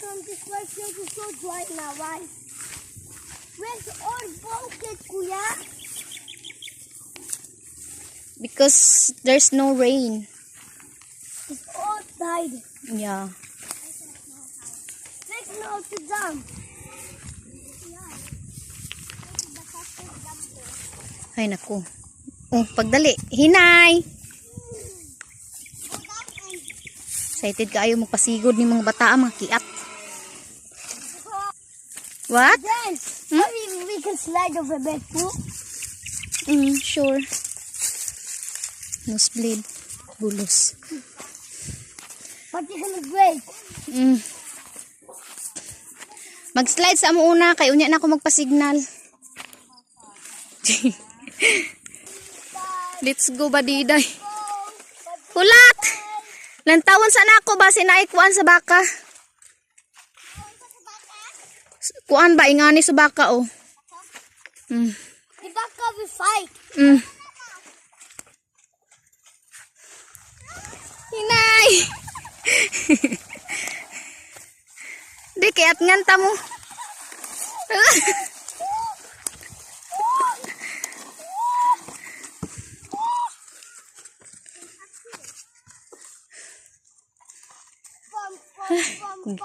come this way because it's so dry now, right? Where's all bucket, Kuya? Because there's no rain. It's all died. Yeah. Let's know to jump. Ay, naku. Oh, pagdali. Hinay! Excited ka ayaw magpasigod ni mga bata, mga kiat. What? Then, Hmm? maybe we can slide over bed too. Mm, sure. Nosebleed. Bulos. But you're gonna break. Mm. Mag-slide sa amo una, kay unya na ako magpa-signal. Let's go, badiday. Hulak! Lantawan sana ako ba sinaikuan sa baka? Kuan ba ingani sa baka oh. Mm. The of we fight. Mm. Hinay! Di, kaya't nganta mo.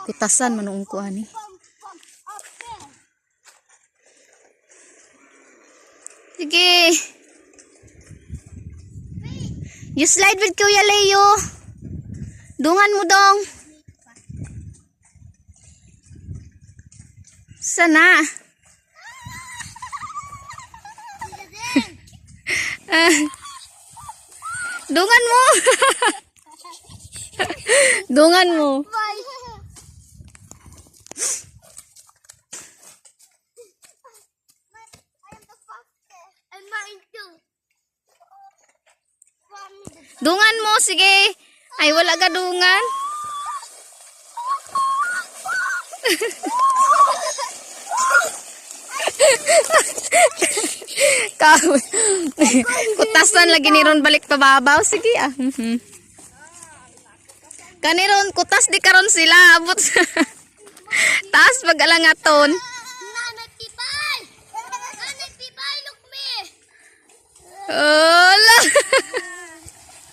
Kutasan manong kuan ni. bum, You slide with Kuya Leo. Dungan mo dong. Sana. Ah. Dungan mo. Dungan mo. Bye. I am the fastest. And mine too. From the Dungan mo, sige. Ay, wala ka dungan. Ka Kutasan lagi ni ron balik pababaw. Sige ah. Mhm. Kaniron, kutas di karon sila. Abot sa... Taas pag-alangaton. Nanay Pipay! Nanay Pipay, look me! Hola.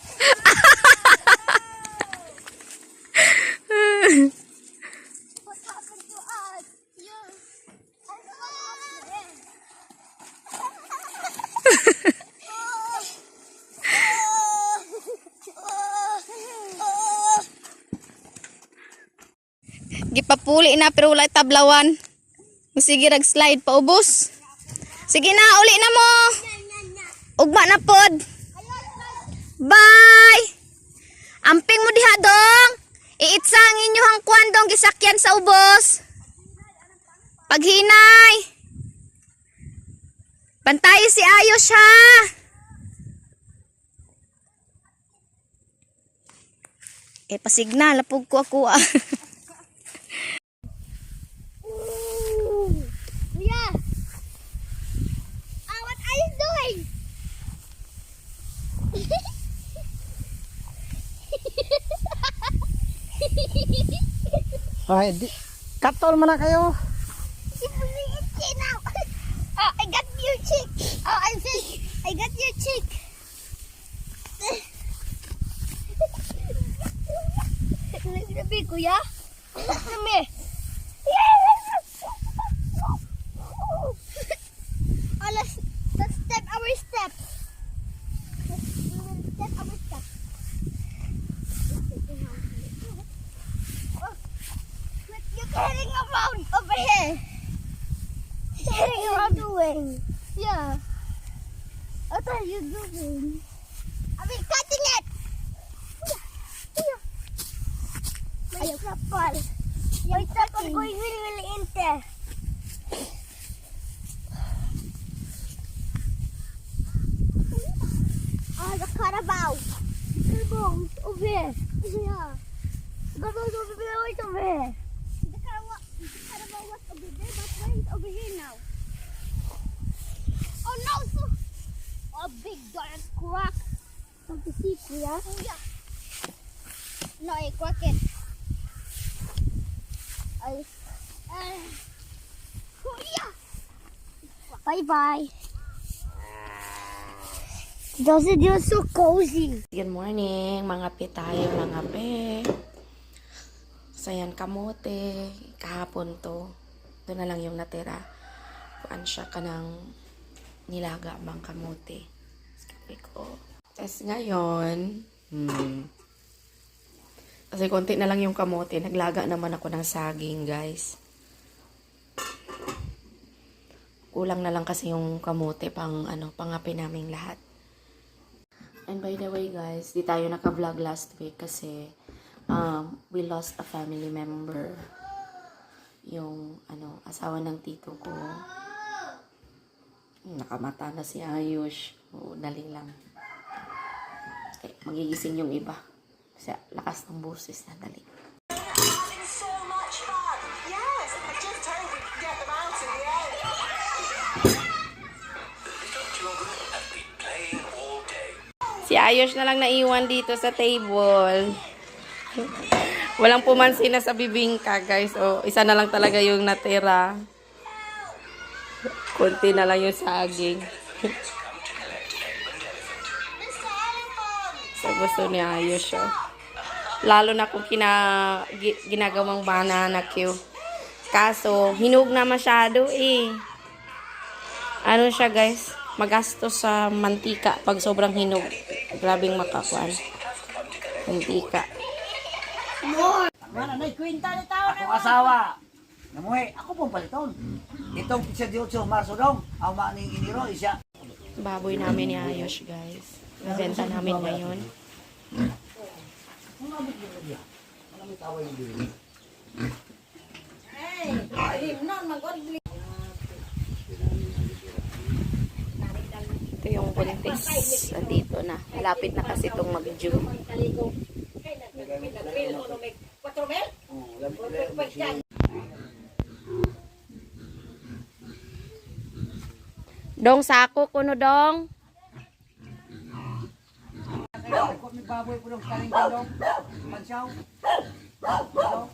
What happened to us? You. I Gipapuli na pero wala tablawan. Sige rag slide pa ubos. Sige na, uli na mo. Ugma na pod. Bye. Amping mo diha dong. Gisakyan sa ubos. Paghinay. Pantay si Ayos ha. Eh, pasignal. Lapog ko ako ah. Yeah. Ah, what are you doing? Ay, di, katol man na kayo. Oh, I got your chick. Oh, I think I got your chick. Me, kuya. Look doing? Yeah. What are you doing? Are we cutting it? May trapal. May trapal going really, really in there. Ah, the Carabao. Carabao, it's over here. Yeah. The Carabao is over there, it's over here. The Carabao, the Carabao was over there, but why is over here now? Oh no, so a big giant crack. From the sea, Kuya? Yeah. No, a crooked. Ay. Ay. Huya! Bye-bye. Those are so cozy. Good morning, mga pe tayo, mga pe. So yan, kamote. Kahapon to. Ito na lang yung natira. Kuan siya ka ng nilaga mang kamote. Sabi ko. Tapos ngayon, hmm, kasi konti na lang yung kamote. Naglaga naman ako ng saging, guys. Kulang na lang kasi yung kamote pang ano, pangapi naming lahat. And by the way guys, di tayo naka-vlog last week kasi um, we lost a family member. Yung ano, asawa ng tito ko. Nakamata na si Ayush. Oo, lang. Okay, magigising yung iba. Kasi lakas ng boses na dali. Si Ayush na lang naiwan dito sa table. Walang pumansin na sa bibingka, guys. O, isa na lang talaga yung natira. Kunti na lang yung saging. sa gusto ni Ayush, oh. Lalo na kung kina, gi- ginagawang banana cue. Kaso, hinug na masyado eh. Ano siya guys? Magastos sa mantika pag sobrang hinog. Grabing makakuan. Mantika. Mana na kwenta ni tao Ako asawa. Namuhi, ako pong paliton. Itong 18 Marso daw, ang maning iniro isya. Baboy namin ni Ayos guys. Nabenta namin ngayon. Ito yung buntis. Nandito na. Malapit na kasi itong mag-June. Dong sako kuno dong. May baboy po ng. Mansaw. Mansaw.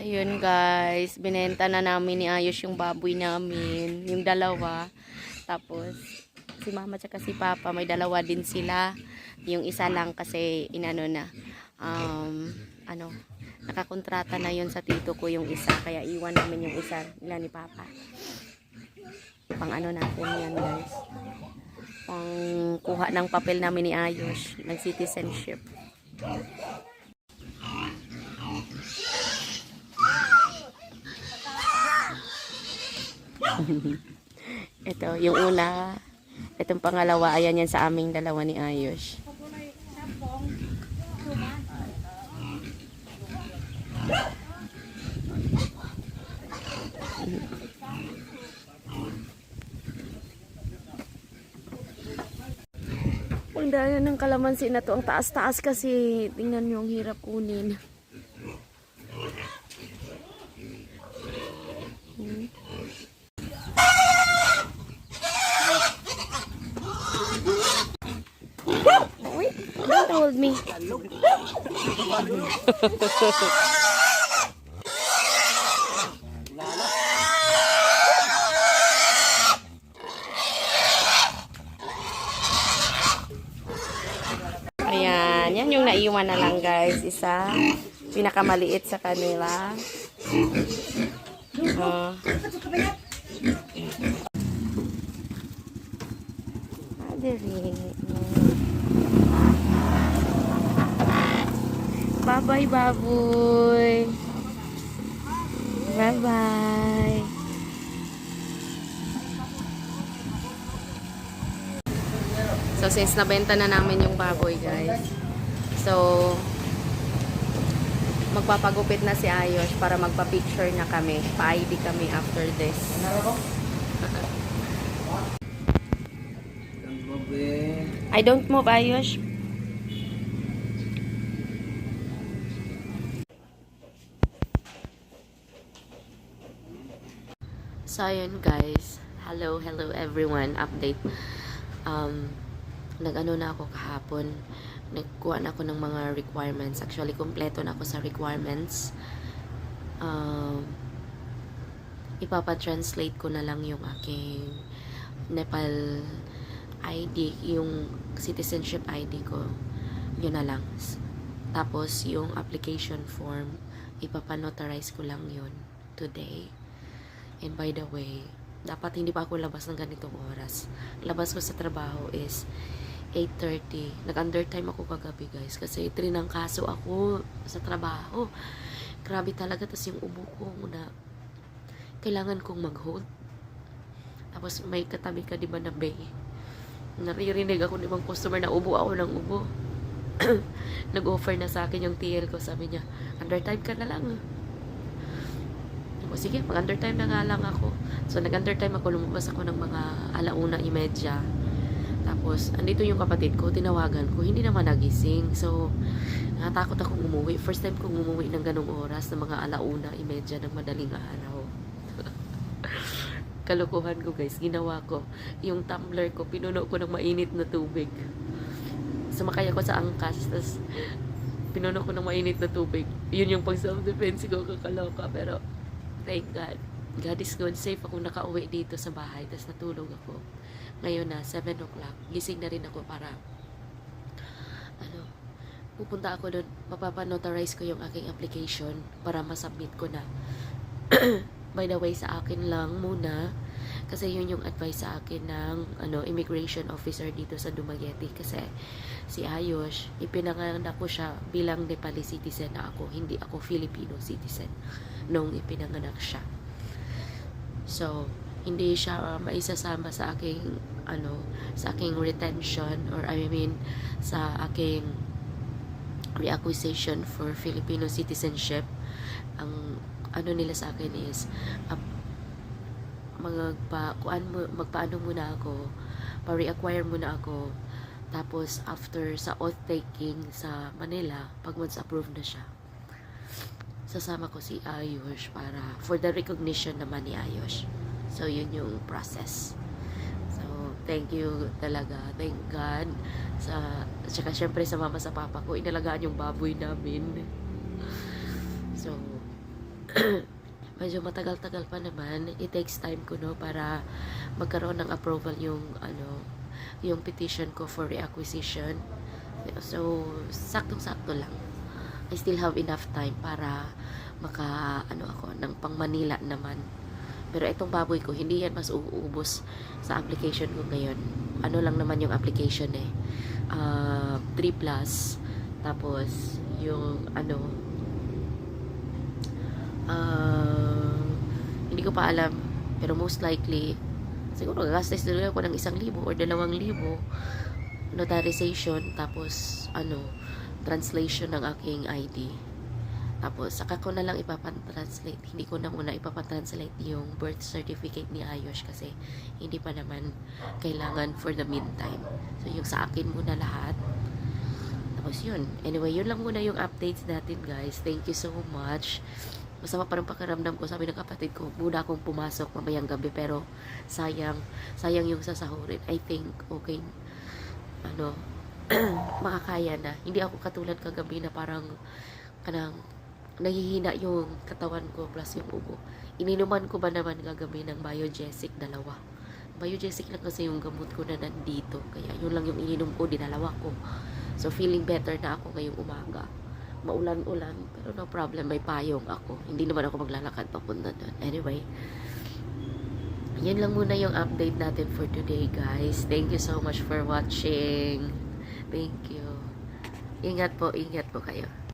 So yun guys, binenta na namin ni Ayos yung baboy namin, yung dalawa. Tapos si mama at si papa, may dalawa din sila. Yung isa lang kasi inano na um ano, nakakontrata na yun sa tito ko yung isa kaya iwan namin yung isa nila ni papa. Pang ano natin yan guys. Pang kuha ng papel namin ni Ayos ng citizenship. Ito, yung una. Itong pangalawa, ayan yan sa aming dalawa ni Ayos. Ang ng kalamansi na to. Ang taas-taas kasi. Tingnan nyo, ang hirap kunin. Wait, don't hold me. Ayan, yan yung naiwan na lang guys. Isa, pinakamaliit sa kanila. Uh, Bye-bye, baboy. Bye-bye. So, since nabenta na namin yung baboy, guys. So, magpapagupit na si Ayos para magpa-picture na kami. Pa-ID kami after this. I don't move, Ayos. So, ayun guys. Hello, hello everyone. Update. Um, nag-ano na ako kahapon. Nagkuha na ako ng mga requirements. Actually, kompleto na ako sa requirements. Um, ipapa-translate ko na lang yung aking Nepal ID, yung citizenship ID ko. Yun na lang. Tapos, yung application form, ipapanotarize ko lang yun today. And by the way, dapat hindi pa ako labas ng ganitong oras. Labas ko sa trabaho is 8.30. Nag-undertime ako kagabi guys kasi trinangkaso ako sa trabaho. Grabe talaga. Tapos yung ubo ko na kailangan kong mag-hold. Tapos may katabi ka di ba na bay. Naririnig ako ng ibang customer na ubo ako ng ubo. Nag-offer na sa akin yung TL ko. Sabi niya, undertime ka na lang. O sige, mag-undertime na nga lang ako. So, nag-undertime ako, lumabas ako ng mga alauna imedya. Tapos, andito yung kapatid ko, tinawagan ko, hindi naman nagising. So, natakot akong umuwi. First time kong umuwi ng ganong oras, ng mga alauna imedya ng madaling araw. Kalokohan ko guys, ginawa ko. Yung tumbler ko, pinuno ko ng mainit na tubig. Sumakay ako sa angkas, tapos pinuno ko ng mainit na tubig. Yun yung pag self-defense ko, kakaloka. Pero, thank God. God is good. Safe ako nakauwi dito sa bahay. Tapos natulog ako. Ngayon na, 7 o'clock. Gising na rin ako para, ano, pupunta ako doon. Mapapanotarize ko yung aking application para masubmit ko na. By the way, sa akin lang muna. Kasi yun yung advice sa akin ng ano, immigration officer dito sa Dumaguete. Kasi si Ayos, ipinanganak ko siya bilang Nepali citizen na ako. Hindi ako Filipino citizen nung ipinanganak siya. So, hindi siya uh, maisasama sa aking ano, sa aking retention or I mean sa aking reacquisition for Filipino citizenship. Ang ano nila sa akin is uh, magpa kuan mo magpaano muna ako pa-reacquire muna ako. Tapos after sa oath taking sa Manila pag once approved na siya sasama ko si Ayush para for the recognition naman ni Ayush. So yun yung process. So thank you talaga. Thank God sa tsaka syempre sa mama sa papa ko inalagaan yung baboy namin medyo matagal-tagal pa naman. It takes time ko no para magkaroon ng approval yung ano yung petition ko for reacquisition. So, saktong-sakto lang. I still have enough time para maka ano ako ng pang Manila naman. Pero itong baboy ko, hindi yan mas uubos sa application ko ngayon. Ano lang naman yung application eh. Uh, 3 plus. Tapos, yung ano, Ah, hindi ko pa alam. Pero most likely, siguro gagastos din ako ng isang libo or dalawang libo. Notarization tapos ano translation ng aking ID tapos saka ko na lang ipapatranslate. Hindi ko na muna ipapatranslate yung birth certificate ni Ayos kasi hindi pa naman kailangan for the meantime. So yung sa akin muna lahat. Tapos yun. Anyway yun lang muna yung updates natin guys. Thank you so much masama pa rin pakiramdam ko. Sabi ng kapatid ko, muna akong pumasok mamayang gabi. Pero, sayang, sayang yung sasahurin. I think, okay, ano, makakaya na. Hindi ako katulad kagabi na parang, kanang, nahihina yung katawan ko plus yung ubo. Ininuman ko ba naman kagabi ng Biogesic dalawa. Biogesic lang kasi yung gamot ko na nandito. Kaya yun lang yung ininom ko, dinalawa ko. So, feeling better na ako ngayong umaga maulan-ulan. Pero no problem, may payong ako. Hindi naman ako maglalakad papunta doon. Anyway, yan lang muna yung update natin for today, guys. Thank you so much for watching. Thank you. Ingat po, ingat po kayo.